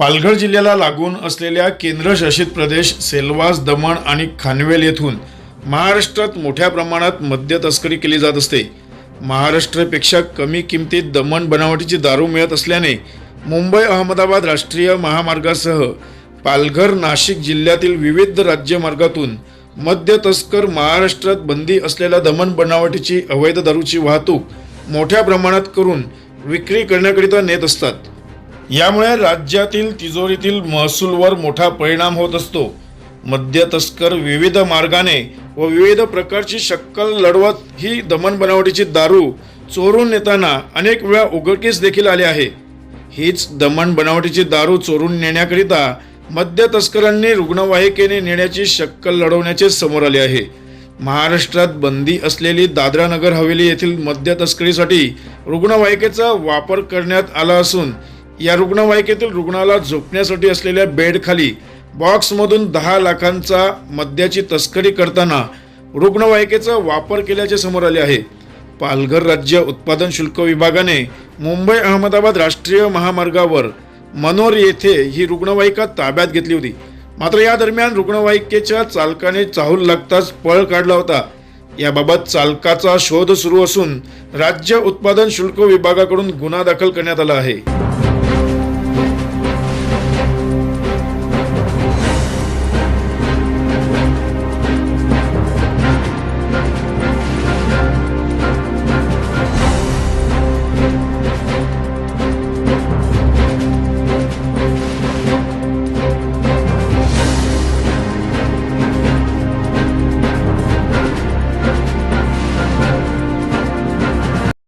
पालघर जिल्ह्याला लागून असलेल्या केंद्रशासित प्रदेश सेलवास दमण आणि खानवेल येथून महाराष्ट्रात मोठ्या प्रमाणात मद्य तस्करी केली जात असते. महाराष्ट्रापेक्षा कमी किमतीत दमण बनावटीची दारू मिळत असल्याने मुंबई अहमदाबाद राष्ट्रीय महामार्गासह पालघर नाशिक जिल्ह्यातील विविध राज्यमार्गातून मद्य तस्कर महाराष्ट्रात बंदी असलेल्या दमण बनावटीची अवैध दारूची वाहतूक मोठ्या प्रमाणात करून विक्री करण्याकरिता नेत असतात. यामुळे राज्यातील तिजोरीतील महसूलवर मोठा परिणाम होत असतो. मद्य तस्कर विविध मार्गाने व विविध प्रकारची शक्कल लढवत ही दमन बनावटीची दारू चोरून नेताना अनेक वेळा उघडकीस देखील आले आहे. हीच दमण बनावटीची दारू चोरून नेण्याकरिता मद्य तस्करांनी रुग्णवाहिकेने नेण्याची शक्कल लढवण्याचे समोर आले आहे. महाराष्ट्रात बंदी असलेली दादरा नगर हवेली येथील मद्य तस्करीसाठी रुग्णवाहिकेचा वापर करण्यात आला असून या रुग्णवाहिकेतील रुग्णाला झोपण्यासाठी असलेल्या बेडखाली बॉक्समधून दहा लाखांचा मद्याची तस्करी करताना रुग्णवाहिकेचा वापर केल्याचे समोर आले आहे. पालघर राज्य उत्पादन शुल्क विभागाने मुंबई अहमदाबाद राष्ट्रीय महामार्गावर मनोर येथे ही रुग्णवाहिका ताब्यात घेतली होती. मात्र या दरम्यान रुग्णवाहिकेच्या चालकाने चाहूल लागताच पळ काढला होता. याबाबत चालकाचा शोध सुरू असून राज्य उत्पादन शुल्क विभागाकडून गुन्हा दाखल करण्यात आला आहे.